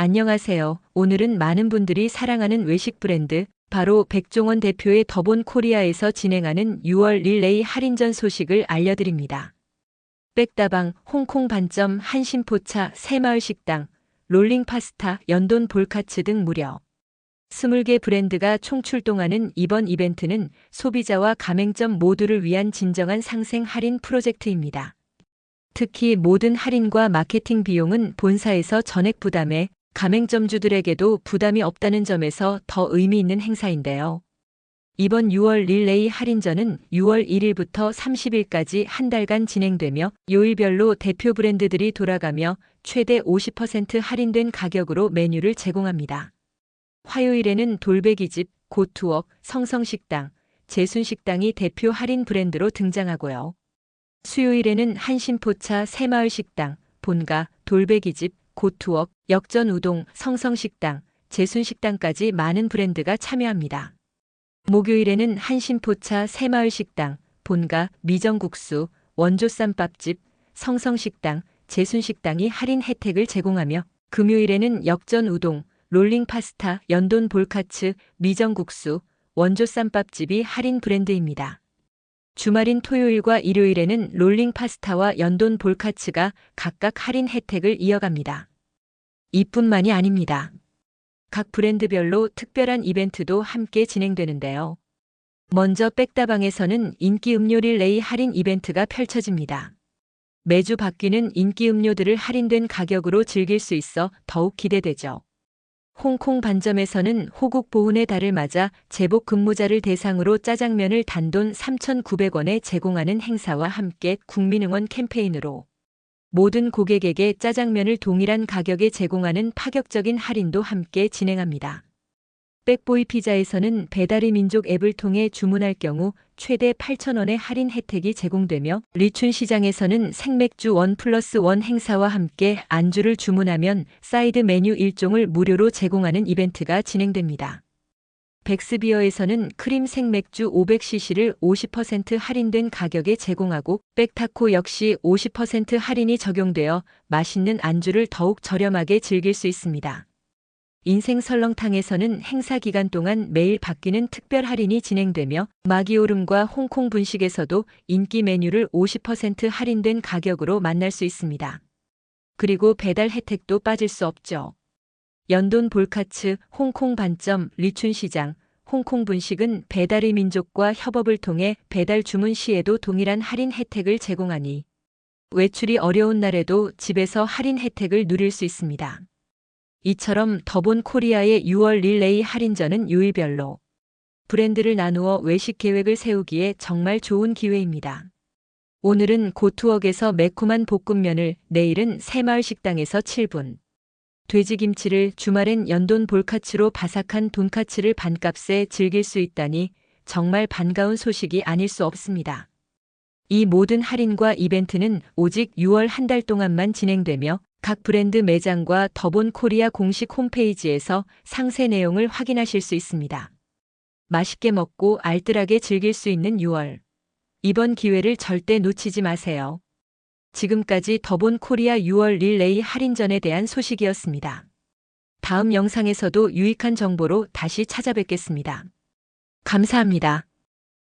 안녕하세요. 오늘은 많은 분들이 사랑하는 외식 브랜드 바로 백종원 대표의 더본 코리아에서 진행하는 6월 릴레이 할인전 소식을 알려드립니다. 백다방, 홍콩 반점, 한신포차, 새마을 식당, 롤링 파스타, 연돈 볼카츠 등 무려 20개 브랜드가 총출동하는 이번 이벤트는 소비자와 가맹점 모두를 위한 진정한 상생 할인 프로젝트입니다. 특히 모든 할인과 마케팅 비용은 본사에서 전액 부담해 가맹점주들에게도 부담이 없다는 점에서 더 의미 있는 행사인데요. 이번 6월 릴레이 할인전은 6월 1일부터 30일까지 한 달간 진행되며 요일별로 대표 브랜드들이 돌아가며 최대 50% 할인된 가격으로 메뉴를 제공합니다. 화요일에는 돌베기집, 고투웍, 성성식당, 제순식당이 대표 할인 브랜드로 등장하고요. 수요일에는 한신포차 새마을식당, 본가, 돌베기집, 고투웍, 역전우동, 성성식당, 제순식당까지 많은 브랜드가 참여합니다. 목요일에는 한신포차 새마을식당, 본가, 미정국수, 원조쌈밥집, 성성식당, 제순식당이 할인 혜택을 제공하며 금요일에는 역전우동, 롤링파스타, 연돈 볼카츠, 미정국수, 원조쌈밥집이 할인 브랜드입니다. 주말인 토요일과 일요일에는 롤링 파스타와 연돈 볼카츠가 각각 할인 혜택을 이어갑니다. 이뿐만이 아닙니다. 각 브랜드별로 특별한 이벤트도 함께 진행되는데요. 먼저 백다방에서는 인기 음료 릴레이 할인 이벤트가 펼쳐집니다. 매주 바뀌는 인기 음료들을 할인된 가격으로 즐길 수 있어 더욱 기대되죠. 홍콩 반점에서는 호국 보훈의 달을 맞아 제복 근무자를 대상으로 짜장면을 단돈 3,900원에 제공하는 행사와 함께 국민응원 캠페인으로 모든 고객에게 짜장면을 동일한 가격에 제공하는 파격적인 할인도 함께 진행합니다. 백보이 피자에서는 배달의 민족 앱을 통해 주문할 경우 최대 8,000원의 할인 혜택이 제공되며 리춘 시장에서는 생맥주 원 플러스 원 행사와 함께 안주를 주문하면 사이드 메뉴 1종을 무료로 제공하는 이벤트가 진행됩니다. 백스비어에서는 크림 생맥주 500cc를 50% 할인된 가격에 제공하고 백타코 역시 50% 할인이 적용되어 맛있는 안주를 더욱 저렴하게 즐길 수 있습니다. 인생 설렁탕에서는 행사 기간 동안 매일 바뀌는 특별 할인이 진행되며 마기오름과 홍콩 분식에서도 인기 메뉴를 50% 할인된 가격으로 만날 수 있습니다. 그리고 배달 혜택도 빠질 수 없죠. 연돈 볼카츠, 홍콩 반점, 리춘 시장, 홍콩 분식은 배달의 민족과 협업을 통해 배달 주문 시에도 동일한 할인 혜택을 제공하니 외출이 어려운 날에도 집에서 할인 혜택을 누릴 수 있습니다. 이처럼 더본 코리아의 6월 릴레이 할인전은 요일별로 브랜드를 나누어 외식 계획을 세우기에 정말 좋은 기회입니다. 오늘은 고투웍에서 매콤한 볶음면을, 내일은 새마을 식당에서 7분. 돼지김치를 주말엔 연돈 볼카츠로 바삭한 돈카츠를 반값에 즐길 수 있다니 정말 반가운 소식이 아닐 수 없습니다. 이 모든 할인과 이벤트는 오직 6월 한 달 동안만 진행되며 각 브랜드 매장과 더본 코리아 공식 홈페이지에서 상세 내용을 확인하실 수 있습니다. 맛있게 먹고 알뜰하게 즐길 수 있는 6월. 이번 기회를 절대 놓치지 마세요. 지금까지 더본 코리아 6월 릴레이 할인전에 대한 소식이었습니다. 다음 영상에서도 유익한 정보로 다시 찾아뵙겠습니다. 감사합니다.